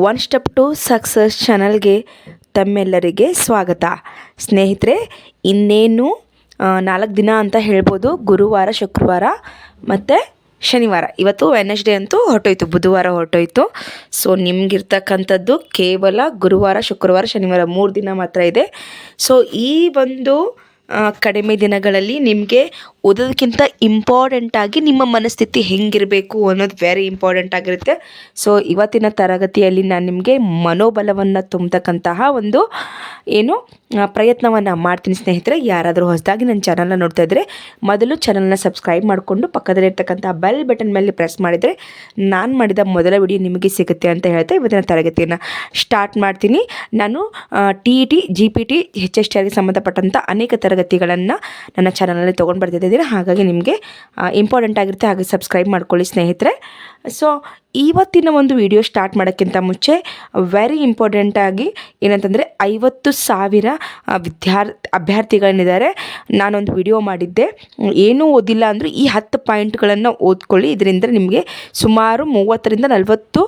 One step to success ಚಾನಲ್ಗೆ ತಮ್ಮೆಲ್ಲರಿಗೆ ಸ್ವಾಗತ. ಸ್ನೇಹಿತರೆ, ಇನ್ನೇನು ನಾಲ್ಕು ದಿನ ಅಂತ ಹೇಳ್ಬೋದು, ಗುರುವಾರ, ಶುಕ್ರವಾರ, ಮತ್ತು ಶನಿವಾರ. ಇವತ್ತು ವೆನಸ್ಡೇ ಅಂತೂ ಹೊರಟೋಯ್ತು, ಬುಧವಾರ ಹೊರಟೋಯ್ತು. ಸೊ ನಿಮಗಿರ್ತಕ್ಕಂಥದ್ದು ಕೇವಲ ಗುರುವಾರ, ಶುಕ್ರವಾರ, ಶನಿವಾರ ಮೂರು ದಿನ ಮಾತ್ರ ಇದೆ. ಸೊ ಈ ಒಂದು ಕಡಿಮೆ ದಿನಗಳಲ್ಲಿ ನಿಮಗೆ ಓದೋದಕ್ಕಿಂತ ಇಂಪಾರ್ಟೆಂಟಾಗಿ ನಿಮ್ಮ ಮನಸ್ಥಿತಿ ಹೆಂಗಿರಬೇಕು ಅನ್ನೋದು ವೆರಿ ಇಂಪಾರ್ಟೆಂಟ್ ಆಗಿರುತ್ತೆ. ಸೊ ಇವತ್ತಿನ ತರಗತಿಯಲ್ಲಿ ನಾನು ನಿಮಗೆ ಮನೋಬಲವನ್ನು ತುಂಬತಕ್ಕಂತಹ ಒಂದು, ಏನು ಪ್ರಯತ್ನವನ್ನು ಮಾಡ್ತೀನಿ ಸ್ನೇಹಿತರೆ. ಯಾರಾದರೂ ಹೊಸದಾಗಿ ನನ್ನ ಚಾನಲ್ನ ನೋಡ್ತಾ ಇದ್ದರೆ ಮೊದಲು ಚಾನಲ್ನ ಸಬ್ಸ್ಕ್ರೈಬ್ ಮಾಡಿಕೊಂಡು ಪಕ್ಕದಲ್ಲಿರ್ತಕ್ಕಂಥ ಬೆಲ್ ಬಟನ್ ಮೇಲೆ ಪ್ರೆಸ್ ಮಾಡಿದರೆ ನಾನು ಮಾಡಿದ ಮೊದಲ ವಿಡಿಯೋ ನಿಮಗೆ ಸಿಗುತ್ತೆ ಅಂತ ಹೇಳ್ತಾ ಇವತ್ತಿನ ತರಗತಿಯನ್ನು ಸ್ಟಾರ್ಟ್ ಮಾಡ್ತೀನಿ. ನಾನು T E T G P T H S T ಸಂಬಂಧಪಟ್ಟಂಥ ಅನೇಕ ತರಗತಿಗಳನ್ನು ನನ್ನ ಚಾನಲಲ್ಲಿ ತೊಗೊಂಡು ಬರ್ತಿದ್ದೀನಿ ಹಾಗಾಗಿ ನಿಮಗೆ ಇಂಪಾರ್ಟೆಂಟ್ ಆಗಿರುತ್ತೆ ಹಾಗೆ ಸಬ್ಸ್ಕ್ರೈಬ್ ಮಾಡ್ಕೊಳ್ಳಿ ಸ್ನೇಹಿತರೆ. ಸೊ ಇವತ್ತಿನ ಒಂದು ವಿಡಿಯೋ ಸ್ಟಾರ್ಟ್ ಮಾಡೋಕ್ಕಿಂತ ಮುಂಚೆ ವೆರಿ ಇಂಪಾರ್ಟೆಂಟಾಗಿ ಏನಂತಂದರೆ ಐವತ್ತು ಸಾವಿರ ವಿದ್ಯಾರ್ ಅಭ್ಯರ್ಥಿಗಳೇನಿದ್ದಾರೆ ನಾನೊಂದು ವಿಡಿಯೋ ಮಾಡಿದ್ದೆ. ಏನೂ ಓದಿಲ್ಲ ಅಂದರೂ ಈ ಹತ್ತು ಪಾಯಿಂಟ್ಗಳನ್ನು ಓದ್ಕೊಳ್ಳಿ. ಇದರಿಂದ ನಿಮಗೆ ಸುಮಾರು ಮೂವತ್ತರಿಂದ ನಲವತ್ತು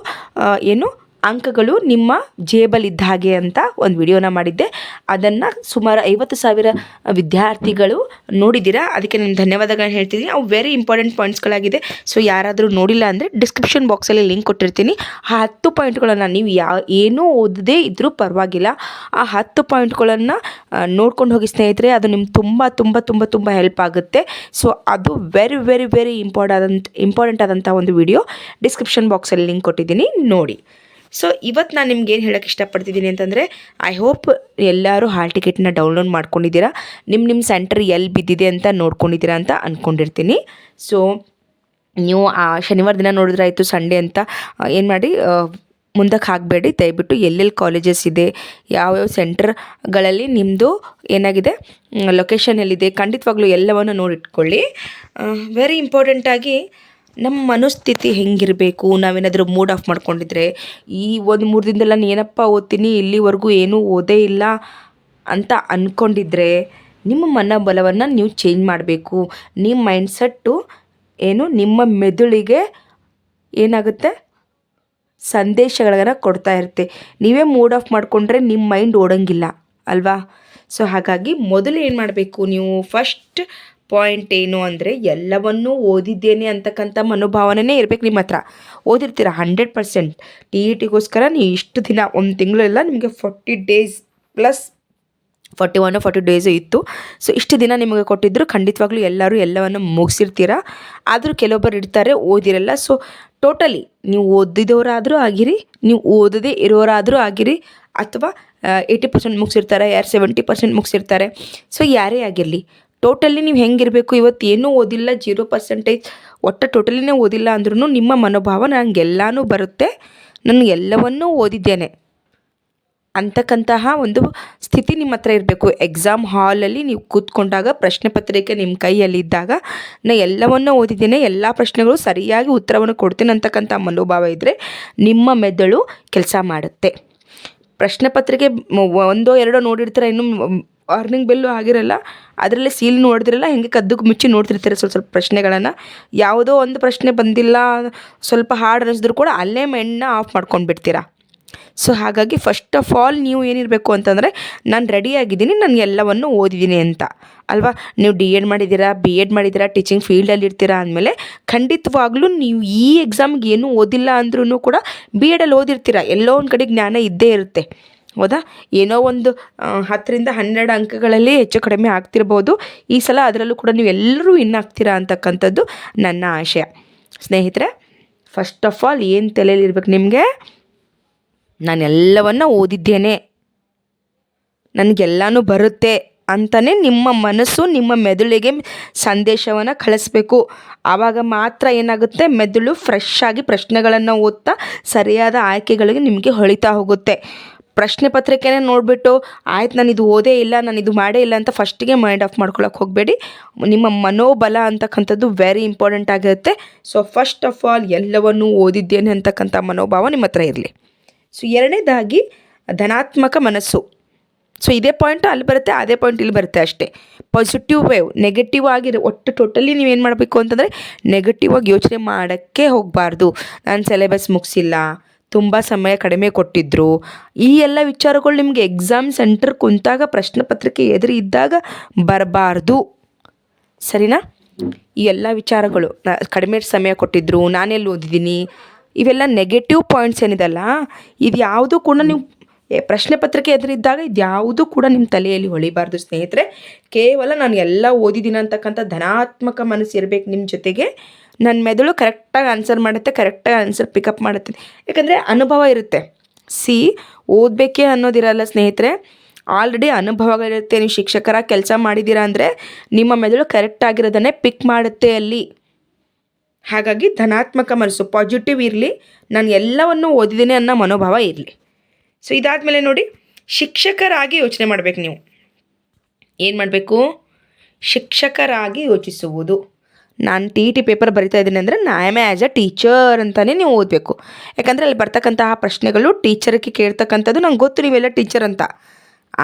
ಏನು ಅಂಕಗಳು ನಿಮ್ಮ ಜೇಬಲ್ಲಿದ್ದ ಹಾಗೆ ಅಂತ ಒಂದು ವಿಡಿಯೋನ ಮಾಡಿದ್ದೆ. ಅದನ್ನು ಸುಮಾರು ಐವತ್ತು ಸಾವಿರ ವಿದ್ಯಾರ್ಥಿಗಳು ನೋಡಿದ್ದೀರಾ? ಅದಕ್ಕೆ ನಿಮ್ಮ ಧನ್ಯವಾದಗಳನ್ನ ಹೇಳ್ತಿದ್ದೀನಿ ಅವು ವೆರಿ ಇಂಪಾರ್ಟೆಂಟ್ ಪಾಯಿಂಟ್ಸ್ಗಳಾಗಿದೆ ಸೊ ಯಾರಾದರೂ ನೋಡಿಲ್ಲ ಅಂದರೆ ಡಿಸ್ಕ್ರಿಪ್ಷನ್ ಬಾಕ್ಸಲ್ಲಿ ಲಿಂಕ್ ಕೊಟ್ಟಿರ್ತೀನಿ. ಆ ಹತ್ತು ಪಾಯಿಂಟ್ಗಳನ್ನು ನೀವು ಯಾವ ಏನೂ ಓದದೇ ಇದ್ದರೂ ಪರವಾಗಿಲ್ಲ. ಆ ಹತ್ತು ಪಾಯಿಂಟ್ಗಳನ್ನು ನೋಡ್ಕೊಂಡು ಹೋಗಿ ಸ್ನೇಹಿತರೆ, ಅದು ನಿಮ್ಗೆ ತುಂಬ ತುಂಬ ತುಂಬ ತುಂಬ ಹೆಲ್ಪ್ ಆಗುತ್ತೆ. ಸೊ ಅದು ವೆರಿ ವೆರಿ ವೆರಿ ಇಂಪಾರ್ಟ್ ಆದಂಥ ಇಂಪಾರ್ಟೆಂಟ್ ಆದಂಥ ಒಂದು ವಿಡಿಯೋ. ಡಿಸ್ಕ್ರಿಪ್ಷನ್ ಬಾಕ್ಸಲ್ಲಿ ಲಿಂಕ್ ಕೊಟ್ಟಿದ್ದೀನಿ. ನೋಡಿ. ಸೊ ಇವತ್ತು ನಾನು ನಿಮ್ಗೆ ಏನು ಹೇಳೋಕ್ಕೆ ಇಷ್ಟಪಡ್ತಿದ್ದೀನಿ ಅಂತಂದರೆ ಐ ಹೋಪ್ ಎಲ್ಲರೂ ಹಾಲ್ ಟಿಕೆಟ್ನ ಡೌನ್ಲೋಡ್ ಮಾಡ್ಕೊಂಡಿದ್ದೀರಾ. ನಿಮ್ಮ ನಿಮ್ಮ ಸೆಂಟರ್ ಎಲ್ಲಿ ಬಿದ್ದಿದೆ ಅಂತ ನೋಡ್ಕೊಂಡಿದ್ದೀರಾ ಅಂತ ಅಂದ್ಕೊಂಡಿರ್ತೀನಿ ಸೊ ನೀವು ಆ ಶನಿವಾರ ದಿನ ನೋಡಿದ್ರಾಯ್ತು ಸಂಡೇ ಅಂತ ಏನು ಮಾಡಿ ಮುಂದಕ್ಕೆ ಹಾಕಬೇಡಿ ದಯವಿಟ್ಟು ಎಲ್ಲೆಲ್ಲಿ ಕಾಲೇಜಸ್ ಇದೆ, ಯಾವ್ಯಾವ ಸೆಂಟರ್ಗಳಲ್ಲಿ ನಿಮ್ಮದು ಏನಾಗಿದೆ ಲೊಕೇಶನ್ ಎಲ್ಲಿದೆ, ಖಂಡಿತವಾಗ್ಲೂ ಎಲ್ಲವನ್ನು ನೋಡಿಟ್ಕೊಳ್ಳಿ. ವೆರಿ ಇಂಪಾರ್ಟೆಂಟಾಗಿ ನಮ್ಮ ಮನಸ್ಥಿತಿ ಹೆಂಗಿರಬೇಕು? ನಾವೇನಾದರೂ ಮೂಡ್ ಆಫ್ ಮಾಡ್ಕೊಂಡಿದ್ರೆ ಈ ಒಂದು ಮೂರು ದಿನದಲ್ಲ ನಾನು ಏನಪ್ಪ ಓದ್ತೀನಿ, ಇಲ್ಲಿವರೆಗೂ ಏನೂ ಓದೇ ಇಲ್ಲ ಅಂತ ಅಂದ್ಕೊಂಡಿದ್ರೆ ನಿಮ್ಮ ಮನೋಬಲವನ್ನು ನೀವು ಚೇಂಜ್ ಮಾಡಬೇಕು. ನಿಮ್ಮ ಮೈಂಡ್ಸೆಟ್ಟು ಏನು ನಿಮ್ಮ ಮೆದುಳಿಗೆ ಏನಾಗುತ್ತೆ? ಸಂದೇಶಗಳನ್ನ ಕೊಡ್ತಾ ಇರುತ್ತೆ. ನೀವೇ ಮೂಡ್ ಆಫ್ ಮಾಡಿಕೊಂಡ್ರೆ ನಿಮ್ಮ ಮೈಂಡ್ ಓಡಂಗಿಲ್ಲ, ಅಲ್ವಾ? ಸೊ ಹಾಗಾಗಿ ಮೊದಲು ಏನು ಮಾಡಬೇಕು? ನೀವು ಫಸ್ಟ್ ಪಾಯಿಂಟ್ ಏನು ಅಂದರೆ ಎಲ್ಲವನ್ನೂ ಓದಿದ್ದೇನೆ ಅಂತಕ್ಕಂಥ ಮನೋಭಾವನೆ ಇರಬೇಕು ನಿಮ್ಮ ಹತ್ರ. ಓದಿರ್ತೀರ ಹಂಡ್ರೆಡ್ ಪರ್ಸೆಂಟ್. ಟಿ ಇ ಟಿಗೋಸ್ಕರ ನೀವು ಇಷ್ಟು ದಿನ, ಒಂದು ತಿಂಗಳೆಲ್ಲ ನಿಮಗೆ forty days plus forty one, forty days ಇತ್ತು. ಸೊ, ಇಷ್ಟು ದಿನ ನಿಮಗೆ ಕೊಟ್ಟಿದ್ದರು ಖಂಡಿತವಾಗ್ಲೂ ಎಲ್ಲರೂ ಎಲ್ಲವನ್ನು ಮುಗಿಸಿರ್ತೀರ. ಆದರೂ ಕೆಲವೊಬ್ಬರು ಇರ್ತಾರೆ ಓದಿರಲ್ಲ. ಸೊ, ಟೋಟಲಿ ನೀವು ಓದಿದವರಾದರೂ ಆಗಿರಿ, ನೀವು ಓದದೇ ಇರೋರಾದರೂ ಆಗಿರಿ, ಅಥವಾ ಏಯ್ಟಿ ಪರ್ಸೆಂಟ್ ಮುಗಿಸಿರ್ತಾರೆ, ಯಾರು ಸೆವೆಂಟಿ ಪರ್ಸೆಂಟ್ ಮುಗಿಸಿರ್ತಾರೆ. ಸೊ, ಯಾರೇ ಆಗಿರಲಿ ಟೋಟಲಿ ನೀವು ಹೆಂಗಿರಬೇಕು? ಇವತ್ತು ಏನೂ ಓದಿಲ್ಲ ಜೀರೋ ಪರ್ಸೆಂಟೇಜ್ ಒಟ್ಟು ಟೋಟಲಿನೇ ಓದಿಲ್ಲ ಅಂದ್ರೂ ನಿಮ್ಮ ಮನೋಭಾವ ನನಗೆಲ್ಲನೂ ಬರುತ್ತೆ. ನಾನು ಎಲ್ಲವನ್ನೂ ಓದಿದ್ದೇನೆ. ಅಂತಕ್ಕಂತಹ ಒಂದು ಸ್ಥಿತಿ ನಿಮ್ಮ ಹತ್ರ ಇರಬೇಕು. ಎಕ್ಸಾಮ್ ಹಾಲಲ್ಲಿ ನೀವು ಕೂತ್ಕೊಂಡಾಗ, ಪ್ರಶ್ನೆ ಪತ್ರಿಕೆ ನಿಮ್ಮ ಕೈಯಲ್ಲಿದ್ದಾಗ ನಾ ಎಲ್ಲವನ್ನೂ ಓದಿದ್ದೇನೆ. ಎಲ್ಲ ಪ್ರಶ್ನೆಗಳು ಸರಿಯಾಗಿ ಉತ್ತರವನ್ನು ಕೊಡ್ತೇನೆ ಅಂತಕ್ಕಂಥ ಮನೋಭಾವ ಇದ್ದರೆ ನಿಮ್ಮ ಮೆದುಳು ಕೆಲಸ ಮಾಡುತ್ತೆ. ಪ್ರಶ್ನೆ ಪತ್ರಿಕೆ ಒಂದೋ ಎರಡೋ ನೋಡಿರ್ತೀರ, ಇನ್ನು ವಾರ್ನಿಂಗ್ ಬೆಲ್ಲು ಆಗಿರಲ್ಲ, ಅದರಲ್ಲೇ ಸೀಲ್ ನೋಡಿದಿರಲ್ಲ, ಹೆಂಗೆ ಕದ್ದು ಮುಚ್ಚಿ ನೋಡ್ತಿರ್ತಾರೆ ಸ್ವಲ್ಪ ಸ್ವಲ್ಪ ಪ್ರಶ್ನೆಗಳನ್ನು. ಯಾವುದೋ ಒಂದು ಪ್ರಶ್ನೆ ಬಂದಿಲ್ಲ, ಸ್ವಲ್ಪ ಹಾರ್ಡ್ ಅನ್ನಿಸಿದ್ರು ಕೂಡ ಅಲ್ಲೇ ಮೆಣ್ಣ ಆಫ್ ಮಾಡ್ಕೊಂಡು ಬಿಡ್ತೀರಾ. ಸೊ ಹಾಗಾಗಿ ಫಸ್ಟ್ ಆಫ್ ಆಲ್ ನೀವು ಏನಿರಬೇಕು ಅಂತಂದರೆ, ನಾನು ರೆಡಿಯಾಗಿದ್ದೀನಿ ನಾನು ಎಲ್ಲವನ್ನು ಓದಿದ್ದೀನಿ ಅಂತ. ಅಲ್ವಾ? ನೀವು ಡಿ ಎಡ್ ಮಾಡಿದ್ದೀರಾ ಬಿ ಎಡ್ ಮಾಡಿದ್ದೀರಾ ಟೀಚಿಂಗ್ ಫೀಲ್ಡಲ್ಲಿ ಇರ್ತೀರಾ ಅಂದಮೇಲೆ ಖಂಡಿತವಾಗ್ಲೂ ನೀವು ಈ ಎಕ್ಸಾಮ್ಗೆ ಏನೂ ಓದಿಲ್ಲ ಅಂದ್ರೂ ಕೂಡ ಬಿ ಎಡಲ್ಲಿ ಓದಿರ್ತೀರ. ಎಲ್ಲೋ ಒಂದು ಕಡೆ ಜ್ಞಾನ ಇದ್ದೇ ಇರುತ್ತೆ. ಹೌದಾ? ಏನೋ ಒಂದು ಹತ್ತರಿಂದ ಹನ್ನೆರಡು ಅಂಕಗಳಲ್ಲಿ ಹೆಚ್ಚು ಕಡಿಮೆ ಆಗ್ತಿರ್ಬೋದು. ಈ ಸಲ ಅದರಲ್ಲೂ ಕೂಡ ನೀವು ಎಲ್ಲರೂ ವಿನ್ ಆಗ್ತೀರಾ ಅಂತಕ್ಕಂಥದ್ದು ನನ್ನ ಆಶಯ. ಸ್ನೇಹಿತರೆ ಫಸ್ಟ್ ಆಫ್ ಆಲ್ ಏನು ತಲೆಯಲ್ಲಿ ಇರ್ಬೇಕು ನಿಮಗೆ? ನಾನೆಲ್ಲವನ್ನು ಓದಿದ್ದೇನೆ. ನನಗೆಲ್ಲನೂ ಬರುತ್ತೆ ಅಂತಲೇ ನಿಮ್ಮ ಮನಸ್ಸು, ನಿಮ್ಮ ಮೆದುಳಿಗೆ ಸಂದೇಶವನ್ನು ಕಳಿಸ್ಬೇಕು. ಆವಾಗ ಮಾತ್ರ ಏನಾಗುತ್ತೆ? ಮೆದುಳು ಫ್ರೆಶ್ ಆಗಿ ಪ್ರಶ್ನೆಗಳನ್ನು ಓದ್ತಾ, ಸರಿಯಾದ ಆಯ್ಕೆಗಳಿಗೆ ನಿಮಗೆ ಹೊಳಿತಾ ಹೋಗುತ್ತೆ. ಪ್ರಶ್ನೆ ಪತ್ರಿಕೆನೇ ನೋಡಿಬಿಟ್ಟು, ಆಯ್ತು ನಾನು ಇದು ಓದೇ ಇಲ್ಲ, ನಾನು ಇದು ಮಾಡೇ ಇಲ್ಲ ಅಂತ ಫಸ್ಟಿಗೆ ಮೈಂಡ್ ಆಫ್ ಮಾಡ್ಕೊಳಕ್ಕೆ ಹೋಗಬೇಡಿ. ನಿಮ್ಮ ಮನೋಬಲ ಅಂತಕ್ಕಂಥದ್ದು ವೆರಿ ಇಂಪಾರ್ಟೆಂಟ್ ಆಗಿರುತ್ತೆ. ಸೊ ಫಸ್ಟ್ ಆಫ್ ಆಲ್ ಎಲ್ಲವನ್ನೂ ಓದಿದ್ದೇನೆ ಅಂತಕ್ಕಂಥ ಮನೋಭಾವ ನಿಮ್ಮ ಹತ್ರ ಇರಲಿ. ಸೊ ಎರಡನೇದಾಗಿ ಧನಾತ್ಮಕ ಮನಸ್ಸು. ಸೊ ಇದೇ ಪಾಯಿಂಟ್ ಅಲ್ಲಿ ಬರುತ್ತೆ, ಅದೇ ಪಾಯಿಂಟ್ ಇಲ್ಲಿ ಬರುತ್ತೆ ಅಷ್ಟೇ. ಪಾಸಿಟಿವ್ ವೇವ್ ನೆಗೆಟಿವ್ ಆಗಿರೋ ಒಟ್ಟು ಟೋಟಲಿ ನೀವೇನು ಮಾಡಬೇಕು ಅಂತಂದರೆ ನೆಗೆಟಿವ್ ಆಗಿ ಯೋಚನೆ ಮಾಡೋಕ್ಕೆ ಹೋಗಬಾರ್ದು. ನಾನು ಸಿಲೆಬಸ್ ಮುಗಿಸಿಲ್ಲ ತುಂಬ ಸಮಯ ಕಡಿಮೆ ಕೊಟ್ಟಿದ್ದರು ಈ ಎಲ್ಲ ವಿಚಾರಗಳು ನಿಮಗೆ ಎಕ್ಸಾಮ್ ಸೆಂಟರ್ ಕುಂತಾಗ ಪ್ರಶ್ನೆ ಪತ್ರಿಕೆ ಎದುರು ಇದ್ದಾಗ ಬರಬಾರ್ದು. ಸರಿನಾ? ಈ ಎಲ್ಲ ವಿಚಾರಗಳು ಕಡಿಮೆ ಸಮಯ ಕೊಟ್ಟಿದ್ದರು ನಾನೆಲ್ಲಿ ಓದಿದ್ದೀನಿ? ಇವೆಲ್ಲ ನೆಗೆಟಿವ್ ಪಾಯಿಂಟ್ಸ್ ಏನಿದೆಲ್ಲ ಇದು ಯಾವುದೂ ಕೂಡ ನೀವು ಪ್ರಶ್ನೆ ಪತ್ರಿಕೆ ಎದುರಿದ್ದಾಗ ಇದು ಯಾವುದೂ ಕೂಡ ನಿಮ್ಮ ತಲೆಯಲ್ಲಿ ಹೊಳಿಬಾರ್ದು ಸ್ನೇಹಿತರೆ. ಕೇವಲ ನಾನು ಎಲ್ಲ ಓದಿದ್ದೀನಿ ಅಂತಕ್ಕಂಥ ಧನಾತ್ಮಕ ಮನಸ್ಸು ಇರಬೇಕು ನಿಮ್ಮ ಜೊತೆಗೆ. ನನ್ನ ಮೆದುಳು ಕರೆಕ್ಟಾಗಿ ಆನ್ಸರ್ ಮಾಡುತ್ತೆ, ಕರೆಕ್ಟಾಗಿ ಆನ್ಸರ್ ಪಿಕಪ್ ಮಾಡುತ್ತೆ. ಯಾಕಂದರೆ ಅನುಭವ ಇರುತ್ತೆ. ಸಿ, ಓದಬೇಕೇ ಅನ್ನೋದಿರಲ್ಲ ಸ್ನೇಹಿತರೆ. ಆಲ್ರೆಡಿ ಅನುಭವಗಳಿರುತ್ತೆ. ನೀವು ಶಿಕ್ಷಕರ ಕೆಲಸ ಮಾಡಿದ್ದೀರಾ ಅಂದರೆ ನಿಮ್ಮ ಮೆದುಳು ಕರೆಕ್ಟ್ ಆಗಿರೋದನ್ನೇ ಪಿಕ್ ಮಾಡುತ್ತೆ ಅಲ್ಲಿ. ಹಾಗಾಗಿ ಧನಾತ್ಮಕ ಮನಸ್ಸು, ಪಾಸಿಟಿವ್ ಇರಲಿ. ನಾನು ಎಲ್ಲವನ್ನು ಓದಿದ್ದೀನಿ ಅನ್ನೋ ಮನೋಭಾವ ಇರಲಿ. ಸೊ ಇದಾದಮೇಲೆ ನೋಡಿ, ಶಿಕ್ಷಕರಾಗಿ ಯೋಚನೆ ಮಾಡಬೇಕು ನೀವು. ಏನು ಮಾಡಬೇಕು? ಶಿಕ್ಷಕರಾಗಿ ಯೋಚಿಸುವುದು. ನಾನು ಟಿ ಟಿ ಪೇಪರ್ ಬರಿತಾ ಇದ್ದೀನಿ ಅಂದರೆ ನಾಯಮೆ ಆ್ಯಸ್ ಅ ಟೀಚರ್ ಅಂತಲೇ ನೀವು ಓದಬೇಕು. ಯಾಕಂದರೆ ಅಲ್ಲಿ ಬರ್ತಕ್ಕಂತಹ ಪ್ರಶ್ನೆಗಳು ಟೀಚರ್ಗೆ ಕೇಳ್ತಕ್ಕಂಥದ್ದು ನಂಗೆ ಗೊತ್ತು ನೀವೆಲ್ಲ ಟೀಚರ್ ಅಂತ.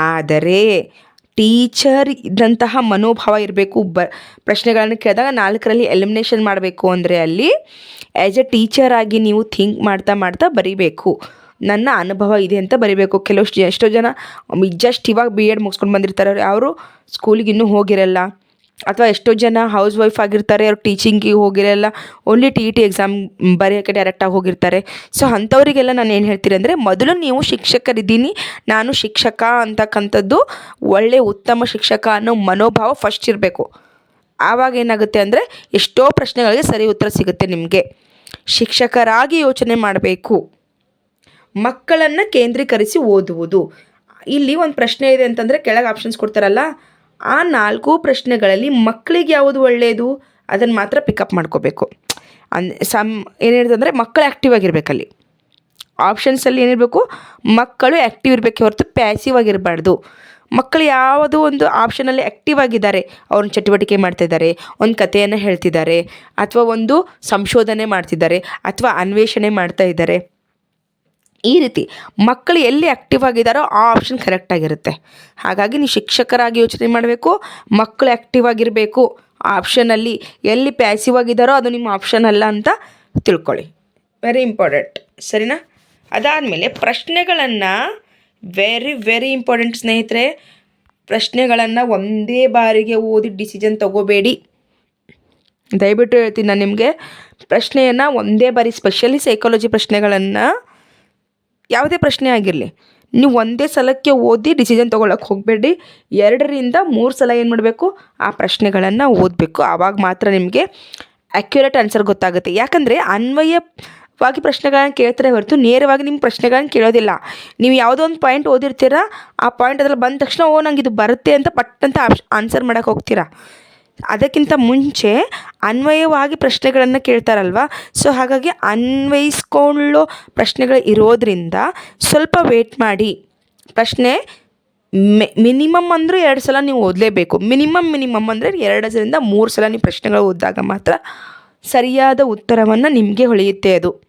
ಆದರೆ, ಟೀಚರ್ ಇದ್ದಂತಹ ಮನೋಭಾವ ಇರಬೇಕು. ಬ, ಪ್ರಶ್ನೆಗಳನ್ನು ಕೇಳಿದಾಗ ನಾಲ್ಕರಲ್ಲಿ ಎಲಿಮಿನೇಷನ್ ಮಾಡಬೇಕು. ಅಂದರೆ ಅಲ್ಲಿ ಆ್ಯಸ್ ಎ ಟೀಚರ್ ಆಗಿ ನೀವು ಥಿಂಕ್ ಮಾಡ್ತಾ ಮಾಡ್ತಾ ಬರಿಬೇಕು. ನನ್ನ ಅನುಭವ ಇದೆ ಅಂತ ಬರಿಬೇಕು. ಕೆಲವು ಎಷ್ಟೋ ಜನ ಜಸ್ಟ್ ಇವಾಗ ಬಿ ಎಡ್ ಮುಗಿಸ್ಕೊಂಡು ಬಂದಿರ್ತಾರೆ. ಅವ್ರು ಸ್ಕೂಲಿಗೆ ಇನ್ನೂ ಹೋಗಿರಲ್ಲ. ಅಥವಾ ಎಷ್ಟೋ ಜನ ಹೌಸ್ ವೈಫ್ ಆಗಿರ್ತಾರೆ, ಅವ್ರು ಟೀಚಿಂಗಿಗೆ ಹೋಗಿರಲ್ಲ. Only T E T exam ಬರೆಯೋಕ್ಕೆ ಡೈರೆಕ್ಟಾಗಿ ಹೋಗಿರ್ತಾರೆ. ಸೊ ಅಂಥವರಿಗೆಲ್ಲ ನಾನು ಏನು ಹೇಳ್ತೀನಿ ಅಂದರೆ, ಮೊದಲು ನೀವು ಶಿಕ್ಷಕರಿದ್ದೀನಿ, ನಾನು ಶಿಕ್ಷಕ ಅಂತಕ್ಕಂಥದ್ದು ಒಳ್ಳೆ ಉತ್ತಮ ಶಿಕ್ಷಕ ಅನ್ನೋ ಮನೋಭಾವ ಫಸ್ಟ್ ಇರಬೇಕು. ಆವಾಗ ಏನಾಗುತ್ತೆ ಅಂದರೆ, ಎಷ್ಟೋ ಪ್ರಶ್ನೆಗಳಿಗೆ ಸರಿ ಉತ್ತರ ಸಿಗುತ್ತೆ ನಿಮಗೆ. ಶಿಕ್ಷಕರಾಗಿ ಯೋಚನೆ ಮಾಡಬೇಕು. ಮಕ್ಕಳನ್ನು ಕೇಂದ್ರೀಕರಿಸಿ ಓದುವುದು. ಇಲ್ಲಿ ಒಂದು ಪ್ರಶ್ನೆ ಇದೆ ಅಂತಂದರೆ ಕೆಳಗೆ ಆಪ್ಷನ್ಸ್ ಕೊಡ್ತಾರಲ್ಲ, ಆ ನಾಲ್ಕು ಪ್ರಶ್ನೆಗಳಲ್ಲಿ ಮಕ್ಕಳಿಗೆ ಯಾವುದು ಒಳ್ಳೆಯದು ಅದನ್ನು ಮಾತ್ರ ಪಿಕಪ್ ಮಾಡ್ಕೋಬೇಕು. ಅನ್, ಸಮ್ ಏನಿರ್ತಂದರೆ ಮಕ್ಕಳು ಆ್ಯಕ್ಟಿವ್ ಆಗಿರಬೇಕಲ್ಲಿ. ಆಪ್ಷನ್ಸಲ್ಲಿ ಏನಿರಬೇಕು ಮಕ್ಕಳು ಆ್ಯಕ್ಟಿವ್ ಇರಬೇಕೆ ಹೊರತು ಪ್ಯಾಸಿವ್ ಆಗಿರಬಾರ್ದು. ಮಕ್ಕಳು ಯಾವುದು ಒಂದು ಆಪ್ಷನಲ್ಲಿ ಆ್ಯಕ್ಟಿವ್ ಆಗಿದ್ದಾರೆ ಅವ್ರನ್ನ ಚಟುವಟಿಕೆ ಮಾಡ್ತಿದ್ದಾರೆ, ಒಂದು ಕಥೆಯನ್ನು ಹೇಳ್ತಿದ್ದಾರೆ, ಅಥವಾ ಒಂದು ಸಂಶೋಧನೆ ಮಾಡ್ತಿದ್ದಾರೆ, ಅಥವಾ ಅನ್ವೇಷಣೆ ಮಾಡ್ತಾ ಇದ್ದಾರೆ. ಈ ರೀತಿ ಮಕ್ಕಳು ಎಲ್ಲಿ ಆ್ಯಕ್ಟಿವ್ ಆಗಿದ್ದಾರೋ ಆ ಆಪ್ಷನ್ ಕರೆಕ್ಟ್ ಆಗಿರುತ್ತೆ. ಹಾಗಾಗಿ ನೀವು ಶಿಕ್ಷಕರಾಗಿ ಯೋಚನೆ ಮಾಡಬೇಕು, ಮಕ್ಕಳು ಆ್ಯಕ್ಟಿವ್ ಆಗಿರಬೇಕು. ಆಪ್ಷನಲ್ಲಿ ಎಲ್ಲಿ ಪ್ಯಾಸಿವ್ ಆಗಿದ್ದಾರೋ ಅದು ನಿಮ್ಮ ಆಪ್ಷನ್ ಅಲ್ಲ ಅಂತ ತಿಳ್ಕೊಳ್ಳಿ. ವೆರಿ ಇಂಪಾರ್ಟೆಂಟ್ ಸರಿನಾ? ಅದಾದಮೇಲೆ ಪ್ರಶ್ನೆಗಳನ್ನು ವೆರಿ ವೆರಿ ಇಂಪಾರ್ಟೆಂಟ್ ಸ್ನೇಹಿತರೆ, ಪ್ರಶ್ನೆಗಳನ್ನು ಒಂದೇ ಬಾರಿಗೆ ಓದಿ ಡಿಸಿಷನ್ ತಗೋಬೇಡಿ. ದಯವಿಟ್ಟು ಹೇಳ್ತೀನಿ ನಾನು ನಿಮಗೆ. ಪ್ರಶ್ನೆಯನ್ನು ಒಂದೇ ಬಾರಿ ಸ್ಪೆಷಲಿ ಸೈಕಾಲಜಿ ಪ್ರಶ್ನೆಗಳನ್ನು ಯಾವುದೇ ಪ್ರಶ್ನೆ ಆಗಿರಲಿ, ನೀವು ಒಂದೇ ಸಲಕ್ಕೆ ಓದಿ ಡಿಸಿಷನ್ ತೊಗೊಳಕ್ಕೆ ಹೋಗಬೇಡಿ. ಎರಡರಿಂದ ಮೂರು ಸಲ ಏನು ಮಾಡಬೇಕು? ಆ ಪ್ರಶ್ನೆಗಳನ್ನು ಓದಬೇಕು. ಆವಾಗ ಮಾತ್ರ ನಿಮಗೆ ಅಕ್ಯುರೇಟ್ ಆನ್ಸರ್ ಗೊತ್ತಾಗುತ್ತೆ. ಯಾಕಂದರೆ ಅನ್ವಯವಾಗಿ ಪ್ರಶ್ನೆಗಳನ್ನು ಕೇಳ್ತಾರೆ ಹೊರತು ನೇರವಾಗಿ ನಿಮ್ಮ ಪ್ರಶ್ನೆಗಳನ್ನು ಕೇಳೋದಿಲ್ಲ. ನೀವು ಯಾವುದೋ ಒಂದು ಪಾಯಿಂಟ್ ಓದಿರ್ತೀರ, ಆ ಪಾಯಿಂಟ್ ಅದ್ರಲ್ಲಿ ಬಂದ ತಕ್ಷಣ, ಓ ನಂಗೆ ಇದು ಬರುತ್ತೆ ಅಂತ ಪಟ್ಟಂತ ಆನ್ಸರ್ ಮಾಡೋಕ್ಕೆ ಹೋಗ್ತೀರಾ. ಅದಕ್ಕಿಂತ ಮುಂಚೆ ಅನ್ವಯವಾಗಿ ಪ್ರಶ್ನೆಗಳನ್ನು ಕೇಳ್ತಾರಲ್ವ? ಸೊ ಹಾಗಾಗಿ ಅನ್ವಯಿಸ್ಕೊಳ್ಳೋ ಪ್ರಶ್ನೆಗಳು ಇರೋದರಿಂದ ಸ್ವಲ್ಪ ವೇಟ್ ಮಾಡಿ. ಪ್ರಶ್ನೆ ಮೆ ಮಿನಿಮಮ್ ಅಂದರೂ ಎರಡು ಸಲ ನೀವು ಓದಲೇಬೇಕು. ಮಿನಿಮಮ್ ಮಿನಿಮಮ್ ಅಂದರೆ ಎರಡರಿಂದ ಮೂರು ಸಲ ನೀವು ಪ್ರಶ್ನೆಗಳು ಓದಿದಾಗ ಮಾತ್ರ ಸರಿಯಾದ ಉತ್ತರವನ್ನು ನಿಮಗೆ ಹೊಳೆಯುತ್ತೆ ಅದು.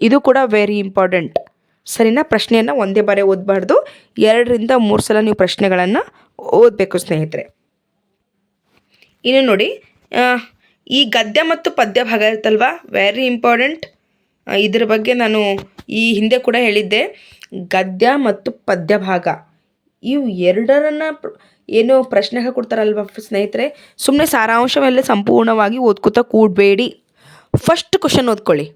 ಇದು ಕೂಡ ವೆರಿ ಇಂಪಾರ್ಟೆಂಟ್ ಸರಿನಾ? ಪ್ರಶ್ನೆಯನ್ನು ಒಂದೇ ಬಾರಿ ಓದಬಾರ್ದು. ಎರಡರಿಂದ ಮೂರು ಸಲ ನೀವು ಪ್ರಶ್ನೆಗಳನ್ನು ಓದಬೇಕು ಸ್ನೇಹಿತರೆ. ಇನ್ನು ನೋಡಿ ಈ ಗದ್ಯ ಮತ್ತು ಪದ್ಯ ಭಾಗ ಇರುತ್ತಲ್ವ? ವೆರಿ ಇಂಪಾರ್ಟೆಂಟ್ ಇದ್ರ ಬಗ್ಗೆ ನಾನು ಈ ಹಿಂದೆ ಕೂಡ ಹೇಳಿದ್ದೆ. ಗದ್ಯ ಮತ್ತು ಪದ್ಯ ಭಾಗ. ಇವು ಎರಡರನ್ನ ಏನು ಪ್ರಶ್ನೆ ಕೊಡ್ತಾರಲ್ವ ಸ್ನೇಹಿತರೆ? ಸುಮ್ಮನೆ ಸಾರಾಂಶವೆಲ್ಲ ಸಂಪೂರ್ಣವಾಗಿ ಓದ್ಕೋತಾ ಕೂಡಬೇಡಿ. ಫಸ್ಟ್ ಕ್ವಶನ್ ಓದ್ಕೊಳ್ಳಿ.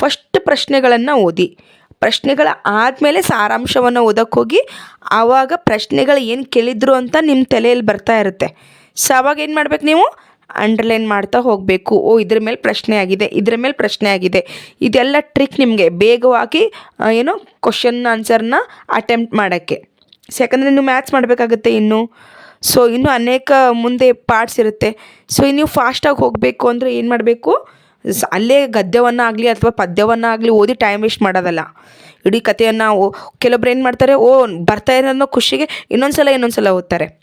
ಫಸ್ಟ್ ಪ್ರಶ್ನೆಗಳನ್ನು ಓದಿ. ಪ್ರಶ್ನೆಗಳ ಆದಮೇಲೆ ಸಾರಾಂಶವನ್ನು ಓದಕ್ಕೆ ಹೋಗಿ ಆವಾಗ ಪ್ರಶ್ನೆಗಳು ಏನು ಕೇಳಿದ್ರು ಅಂತ ನಿಮ್ಮ ತಲೆಯಲ್ಲಿ ಬರ್ತಾ ಇರುತ್ತೆ. ಸೊ ಅವಾಗ ಏನು ಮಾಡ್ಬೇಕು ನೀವು? ಅಂಡರ್ಲೈನ್ ಮಾಡ್ತಾ ಹೋಗಬೇಕು. ಓ, ಇದ್ರ ಮೇಲೆ ಪ್ರಶ್ನೆ ಆಗಿದೆ. ಇದ್ರ ಮೇಲೆ ಪ್ರಶ್ನೆ ಆಗಿದೆ. ಇದೆಲ್ಲ ಟ್ರಿಕ್ ನಿಮಗೆ ಬೇಗವಾಗಿ ಏನು ಕ್ವಶನ್ ಆನ್ಸರ್ನ ಅಟೆಂಪ್ಟ್ ಮಾಡೋಕ್ಕೆ. ಯಾಕಂದರೆ ನೀವು ಮ್ಯಾಥ್ಸ್ ಮಾಡಬೇಕಾಗುತ್ತೆ ಇನ್ನು. ಸೊ ಇನ್ನೂ ಅನೇಕ ಮುಂದೆ ಪಾರ್ಟ್ಸ್ ಇರುತ್ತೆ. ಸೊ ನೀವು ಫಾಸ್ಟಾಗಿ ಹೋಗಬೇಕು ಅಂದರೆ ಏನು ಮಾಡಬೇಕು? ಅಲ್ಲೇ ಗದ್ಯವನ್ನು ಆಗಲಿ ಅಥವಾ ಪದ್ಯವನ್ನು ಆಗಲಿ ಓದಿ ಟೈಮ್ ವೇಸ್ಟ್ ಮಾಡೋದಲ್ಲ. ಇಡೀ ಕಥೆಯನ್ನು ಕೆಲವೊಬ್ರು ಏನು ಮಾಡ್ತಾರೆ? ಓ, ಬರ್ತಾ ಅನ್ನೋ ಖುಷಿಗೆ ಇನ್ನೊಂದು ಸಲ ಇನ್ನೊಂದು ಸಲ ಓದ್ತಾರೆ.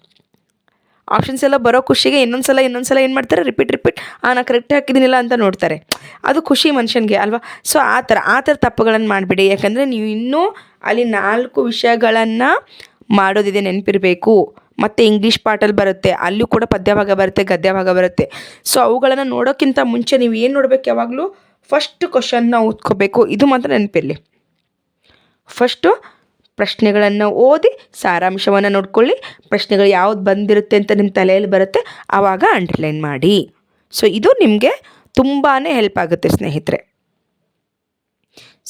ಆಪ್ಷನ್ಸ್ ಎಲ್ಲ ಬರೋ ಖುಷಿಗೆ ಇನ್ನೊಂದು ಸಲ ಏನು ಮಾಡ್ತಾರೆ? ರಿಪೀಟ್ ರಿಪೀಟ್ ಆ ನಾನು ಕರೆಕ್ಟ್ ಹಾಕಿದ್ದೀನಿಲ್ಲ ಅಂತ ನೋಡ್ತಾರೆ. ಅದು ಖುಷಿ ಮನುಷ್ಯನಿಗೆ ಅಲ್ವಾ? ಸೊ ಆ ಥರ ಆ ಥರ ತಪ್ಪುಗಳನ್ನು ಮಾಡಿಬಿಡಿ. ಯಾಕಂದರೆ ನೀವು ಇನ್ನೂ ಅಲ್ಲಿ ನಾಲ್ಕು ವಿಷಯಗಳನ್ನು ಮಾಡೋದಿದೆ ನೆನಪಿರಬೇಕು. ಮತ್ತು ಇಂಗ್ಲೀಷ್ ಪಾಠಲ್ಲಿ ಬರುತ್ತೆ. ಅಲ್ಲೂ ಕೂಡ ಪದ್ಯ ಭಾಗ ಬರುತ್ತೆ ಗದ್ಯ ಭಾಗ ಬರುತ್ತೆ. ಸೊ ಅವುಗಳನ್ನು ನೋಡೋಕ್ಕಿಂತ ಮುಂಚೆ ನೀವು ಏನು ನೋಡಬೇಕು ಯಾವಾಗಲೂ? ಫಸ್ಟ್ ಕ್ವಶನ್ನ ಓದ್ಕೋಬೇಕು. ಇದು ಮಾತ್ರ ನೆನಪಿರಲಿ. ಫಸ್ಟು ಪ್ರಶ್ನೆಗಳನ್ನು ಓದಿ ಸಾರಾಂಶವನ್ನು ನೋಡ್ಕೊಳ್ಳಿ. ಪ್ರಶ್ನೆಗಳು ಯಾವ್ದು ಬಂದಿರುತ್ತೆ ಅಂತ ನಿಮ್ಮ ತಲೆಯಲ್ಲಿ ಬರುತ್ತೆ ಆವಾಗ ಅಂಡರ್ಲೈನ್ ಮಾಡಿ. ಸೊ ಇದು ನಿಮಗೆ ತುಂಬಾ ಹೆಲ್ಪ್ ಆಗುತ್ತೆ ಸ್ನೇಹಿತರೆ.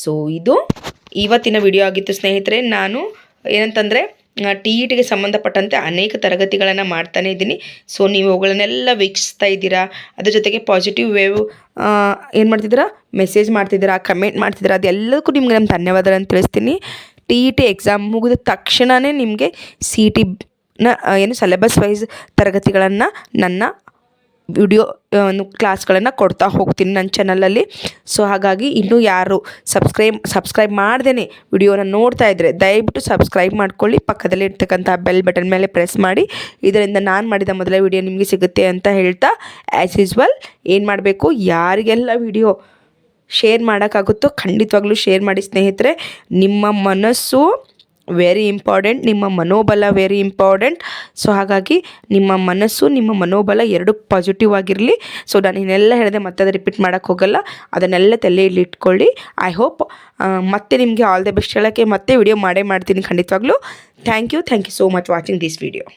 ಸೊ ಇದು ಇವತ್ತಿನ ವಿಡಿಯೋ ಆಗಿತ್ತು ಸ್ನೇಹಿತರೆ. ನಾನು ಏನಂತಂದರೆ ಟಿ ಇ ಟಿಗೆ ಸಂಬಂಧಪಟ್ಟಂತೆ ಅನೇಕ ತರಗತಿಗಳನ್ನು ಮಾಡ್ತಾನೇ ಇದ್ದೀನಿ. ಸೊ ನೀವು ಅವುಗಳನ್ನೆಲ್ಲ ವೀಕ್ಷಿಸ್ತಾ ಇದ್ದೀರಾ? ಅದ್ರ ಜೊತೆಗೆ ಪಾಸಿಟಿವ್ ವೇವ್ ಏನು ಮಾಡ್ತಿದ್ದೀರಾ? ಮೆಸೇಜ್ ಮಾಡ್ತಿದ್ದೀರಾ? ಕಮೆಂಟ್ ಮಾಡ್ತಿದ್ದೀರಾ? ಅದೆಲ್ಲದಕ್ಕೂ ನಿಮ್ಗೆ ನಮ್ಮ ಧನ್ಯವಾದಗಳನ್ನು ತಿಳಿಸ್ತೀನಿ. ಟಿ ಇ ಟಿ ಎಕ್ಸಾಮ್ ಮುಗಿದ ತಕ್ಷಣವೇ ನಿಮಗೆ ಸಿ ಟಿ ನ ಏನು ಸಿಲೆಬಸ್ ವೈಸ್ ತರಗತಿಗಳನ್ನು ನನ್ನ ವಿಡಿಯೋ ಕ್ಲಾಸ್ಗಳನ್ನು ಕೊಡ್ತಾ ಹೋಗ್ತೀನಿ ನನ್ನ ಚಾನಲಲ್ಲಿ ಸೊ ಹಾಗಾಗಿ ಇನ್ನೂ ಯಾರು ಸಬ್ಸ್ಕ್ರೈಬ್ ಸಬ್ಸ್ಕ್ರೈಬ್ ಮಾಡ್ದೇ ವಿಡಿಯೋನ ನೋಡ್ತಾ ಇದ್ದರೆ ದಯವಿಟ್ಟು ಸಬ್ಸ್ಕ್ರೈಬ್ ಮಾಡ್ಕೊಳ್ಳಿ. ಪಕ್ಕದಲ್ಲಿ ಇರ್ತಕ್ಕಂಥ ಬೆಲ್ ಬಟನ್ ಮೇಲೆ ಪ್ರೆಸ್ ಮಾಡಿ. ಇದರಿಂದ ನಾನು ಮಾಡಿದ ಮೊದಲ ವಿಡಿಯೋ ನಿಮಗೆ ಸಿಗುತ್ತೆ ಅಂತ ಹೇಳ್ತಾ ಆ್ಯಸ್ ಯೂಸ್ವಲ್ ಏನು ಮಾಡಬೇಕು? ಯಾರಿಗೆಲ್ಲ ವಿಡಿಯೋ ಶೇರ್ ಮಾಡೋಕ್ಕಾಗುತ್ತೋ ಖಂಡಿತವಾಗ್ಲೂ ಶೇರ್ ಮಾಡಿ ಸ್ನೇಹಿತರೆ. ನಿಮ್ಮ ಮನಸ್ಸು ವೆರಿ ಇಂಪಾರ್ಟೆಂಟ್ ನಿಮ್ಮ ಮನೋಬಲ ವೆರಿ ಇಂಪಾರ್ಟೆಂಟ್ ಸೊ ಹಾಗಾಗಿ ನಿಮ್ಮ ಮನಸ್ಸು, ನಿಮ್ಮ ಮನೋಬಲ ಎರಡು ಪಾಸಿಟಿವ್ ಆಗಿರಲಿ. ಸೊ ನಾನು ಇನ್ನೆಲ್ಲ ಹೇಳಿದೆ ಮತ್ತೆ ಅದು ರಿಪೀಟ್ ಮಾಡೋಕ್ಕೆ ಹೋಗಲ್ಲ. ಅದನ್ನೆಲ್ಲ ತಲೆಯಲ್ಲಿ ಇಟ್ಕೊಳ್ಳಿ. ಐ ಹೋಪ್ ಮತ್ತೆ ನಿಮಗೆ ಆಲ್ ದ ಬೆಸ್ಟ್ ಹೇಳೋಕ್ಕೆ ಮತ್ತೆ ವಿಡಿಯೋ ಮಾಡೇ ಮಾಡ್ತೀನಿ ಖಂಡಿತವಾಗ್ಲೂ. Thank you thank you so much watching this video